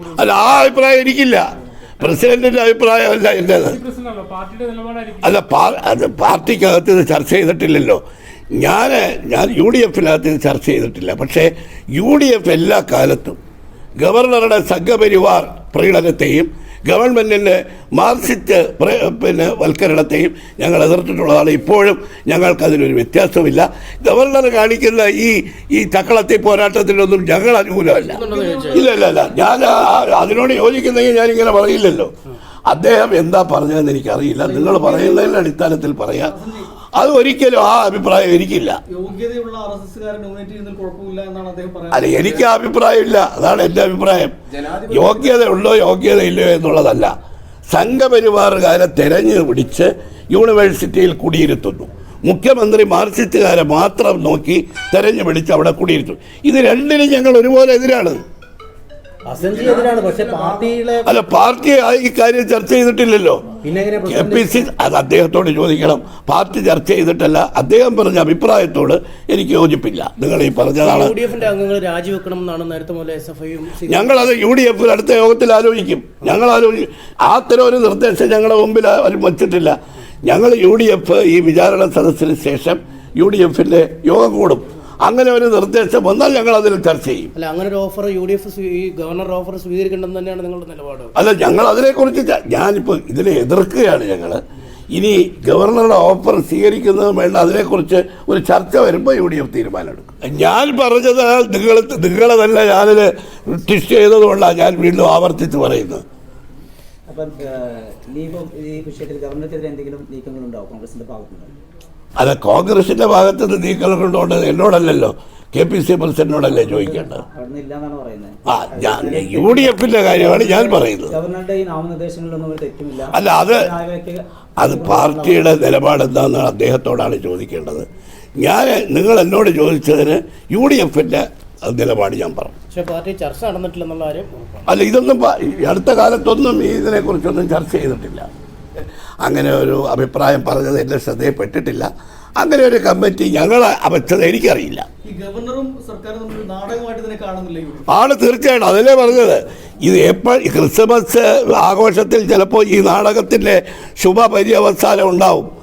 അല്ല ആ അഭിപ്രായം എനിക്കില്ല. പ്രസിഡന്റിന്റെ അഭിപ്രായമല്ല നിലപാടായിരിക്കും. അല്ല അത് പാർട്ടിക്കകത്ത് ഇത് ചർച്ച ചെയ്തിട്ടില്ലല്ലോ. ഞാൻ ഞാൻ യു ഡി എഫിനകത്ത് ഇത് ചർച്ച ചെയ്തിട്ടില്ല. പക്ഷേ യു ഡി എഫ് എല്ലാ കാലത്തും ഗവർണറുടെ സംഘപരിവാർ പ്രകടനത്തെയും ഗവൺമെന്റിന്റെ മാർക്സിസ്റ്റ് പിന്നെ വൽക്കരണത്തെയും ഞങ്ങൾ എതിർത്തിട്ടുള്ളതാണ് ഇപ്പോഴും ഞങ്ങൾക്കതിനൊരു വ്യത്യാസമില്ല. ഗവർണർ കാണിക്കുന്ന ഈ ഈ തക്കളത്തെ പോരാട്ടത്തിനൊന്നും ഞങ്ങൾ അനുകൂലമല്ല. ഇല്ല ഇല്ല ഇല്ല. ഞാൻ അതിനോട് യോജിക്കുന്നെങ്കിൽ ഞാനിങ്ങനെ പറയില്ലല്ലോ. അദ്ദേഹം എന്താ പറഞ്ഞതെന്ന് എനിക്കറിയില്ല. നിങ്ങൾ പറയുന്നതിന്റെ അടിസ്ഥാനത്തിൽ പറയാം. അത് ഒരിക്കലും ആ അഭിപ്രായം എനിക്കില്ല. യോഗ്യതയുള്ള ആർ എസ് നോമിനേറ്റ് ചെയ്യുന്നതിൽ കുഴപ്പമില്ല എന്നാണ് അദ്ദേഹം അല്ല എനിക്ക് ആ അഭിപ്രായമില്ല അതാണ് എന്റെ അഭിപ്രായം. യോഗ്യത ഉണ്ടോ യോഗ്യത ഇല്ലയോ എന്നുള്ളതല്ല. സംഘപരിവാറുകാരെ തെരഞ്ഞു പിടിച്ച് യൂണിവേഴ്സിറ്റിയിൽ കുടിയിരുത്തുന്നു. മുഖ്യമന്ത്രി മാർക്സിസ്റ്റുകാരെ മാത്രം നോക്കി തെരഞ്ഞു പിടിച്ച് അവിടെ കുടിയിരുത്തും ഇത് രണ്ടിനും ഞങ്ങൾ ഒരുപോലെ എതിരാണ്. അല്ല പാർട്ടി ഈ കാര്യം ചർച്ച ചെയ്തിട്ടില്ലല്ലോ. കെ പി സി അത് അദ്ദേഹത്തോട് ചോദിക്കണം. പാർട്ടി ചർച്ച ചെയ്തിട്ടല്ല അദ്ദേഹം പറഞ്ഞ അഭിപ്രായത്തോട് എനിക്ക് യോജിപ്പില്ല. നിങ്ങൾ ഈ പറഞ്ഞതാണ്. എഫിന്റെ ഞങ്ങളത് യു ഡി എഫ് അടുത്ത യോഗത്തിൽ ആലോചിക്കും. ഞങ്ങൾ ആലോചിക്കും അത്തരം ഒരു നിർദ്ദേശം ഞങ്ങളുടെ മുമ്പിൽ ആരും വച്ചിട്ടില്ല. ഞങ്ങൾ യു ഡി എഫ് ഈ വിചാരണ സദസ്സിന് ശേഷം യു ഡി എഫിന്റെ യോഗം കൂടും. അങ്ങനെ ഒരു നിർദ്ദേശം വന്നാൽ ഞങ്ങൾ അതിൽ ചർച്ച ചെയ്യും. അല്ല അങ്ങനെ ഒരു ഓഫർ യു ഡി എഫ് ഈ ഗവർണർ ഓഫർ സ്വീകരിക്കേണ്ടെന്ന് തന്നെയാണ് നിങ്ങളുടെ നിലപാട്. അല്ല ഞങ്ങൾ അതിനെക്കുറിച്ച് ഞാനിപ്പോൾ ഇതിനെ എതിർക്കുകയാണ് ഞങ്ങൾ ഇനി ഗവർണറുടെ ഓഫർ സ്വീകരിക്കുന്നതും വേണ്ട അതിനെക്കുറിച്ച് ഒരു ചർച്ച വരുമ്പോൾ യു ഡി എഫ് തീരുമാനമെടുക്കും. ഞാൻ പറഞ്ഞത് നിങ്ങൾ നിങ്ങളെ തന്നെ ഞാനിത് ടിസ്റ്റ് ചെയ്തതുകൊണ്ടാണ് ഞാൻ വീണ്ടും ആവർത്തിച്ച് പറയുന്നത്. അപ്പം ഇനിയിപ്പം ഈ വിഷയത്തിൽ ഗവർണർക്കെതിരെ എന്തെങ്കിലും നീക്കങ്ങളുണ്ടാവും കോൺഗ്രസിന്റെ ഭാഗത്തുനിന്ന്? അത് കോൺഗ്രസിന്റെ ഭാഗത്ത് നിന്ന് നീക്കങ്ങളുണ്ട് എന്നോടല്ലല്ലോ. കെ പി സി പ്രസിഡന്റിനോടല്ലേ ചോദിക്കേണ്ടത്? ആ ഞാൻ യു ഡി എഫിന്റെ കാര്യമാണ് ഞാൻ പറയുന്നത്. ഗവർണറുടെ ഈ നാമനിർദ്ദേശങ്ങളിലൊന്നും ഒരു തെറ്റുമില്ല. അല്ല അത് അത് പാർട്ടിയുടെ നിലപാട് എന്താണെന്നാണ് അദ്ദേഹത്തോടാണ് ചോദിക്കേണ്ടത്. ഞാൻ നിങ്ങൾ എന്നോട് ചോദിച്ചതിന് യു ഡി എഫിന്റെ നിലപാട് ഞാൻ പറഞ്ഞു. പക്ഷെ പാർട്ടി ചർച്ച നടന്നിട്ടില്ലെന്നുള്ള കാര്യം ഉറപ്പാണ്. അല്ല ഇതൊന്നും അടുത്ത കാലത്തൊന്നും ഈ ഇതിനെക്കുറിച്ചൊന്നും ചർച്ച ചെയ്തിട്ടില്ല. അങ്ങനെ ഒരു അഭിപ്രായം പറഞ്ഞത് എന്റെ ശ്രദ്ധയിൽപ്പെട്ടിട്ടില്ല. അങ്ങനെ ഒരു കമ്മിറ്റി ഞങ്ങൾ വെച്ചത് എനിക്കറിയില്ല. ആണ് തീർച്ചയായിട്ടും അതല്ലേ പറഞ്ഞത്. ഇത് എപ്പോൾ ക്രിസ്മസ് ആഘോഷത്തിൽ ചിലപ്പോൾ ഈ നാടകത്തിന്റെ ശുഭപര്യവസാനം ഉണ്ടാവും.